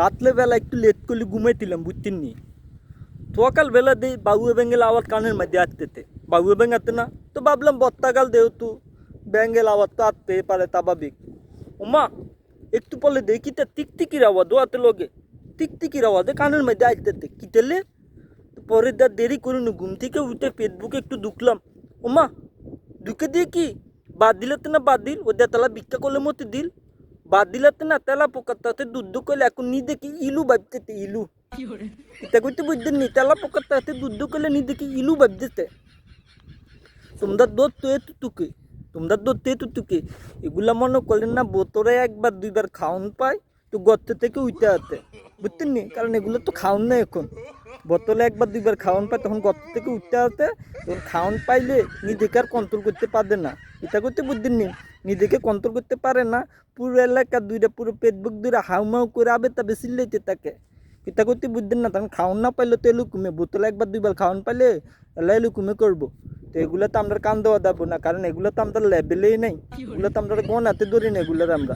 রাত্রে বেলা একটু লেট করলে ঘুমাইছিলাম বুঝছেন নি। সকাল বেলা দেই বাবু বেঙ্গেল আওয়াজ কানের মধ্যে আসতেতে বাবু ব্যাঙ্গ আসতে না, তো ভাবলাম বত্তাকাল দেহতু ব্যাঙ্গেল আওয়াজ তো আসতে পারে স্বাভাবিক ওমা, একটু পরে দেখি তা টিকটিকির আওয়াজ, দোয়াতে লগে। টিকটিকির আওয়াজে কানের মধ্যে আসতেতে কি তেলে? তো পরে দা দেরি করিনি, ঘুম থেকে উঠে ফেসবুকে একটু ঢুকলাম। ওমা, ঢুকে দিয়ে কি বাদ দিলাতে না বাদ দিল, ওদের তালা ভিক্ষা করলে মতো দিল। বাদ দিলাতে না, তেলা পোকার তাতে দুধ করলে এখন নি দেখি ইলু ভাবতেতে ইলু? এটা করতে বুঝতেন নি, তেলা পোকার তাতে দুধ করলে নি দেখি ইলু ভাবতেতে তোমরা দোধ তো এতু তুকে তোমরা দোধ তো এতু তুকে এগুলা মনে করলেন না বোতরে একবার, দুইবার খাওন পায়, তো গর্ত থেকে উইতে আতে। বুঝতেন নি? কারণ এগুলো তো খাওন না এখন। বোতলে একবার, দুইবার খাওয়ান পায়, তখন গর্ত থেকে উঠতে আসতে তখন খাওয়ান পাইলে নিজেকে আর কন্ট্রোল করতে পারবে না। এটা করতে বুঝতেন নি? নিজেকে কন্ট্রোল করতে পারে না। পুরো এলাকা দুইটা, পুরো পেটবুক দুইটা হাউমাউ করে আবে, তা বেশি লেতে তাকে এটা করতে বুঝতেন না, তখন খাওয়ান না পাইলে তো এলু কমে বোতলে একবার দুইবার খাওয়ান পাইলে এলু কমে করব। তো এগুলো তো আমরা কান দেওয়া যাব না, কারণ এগুলো তো আমরা লেভেলেই নাই। এগুলো তো আমরা গনাতে ধরি না এগুলোর আমরা।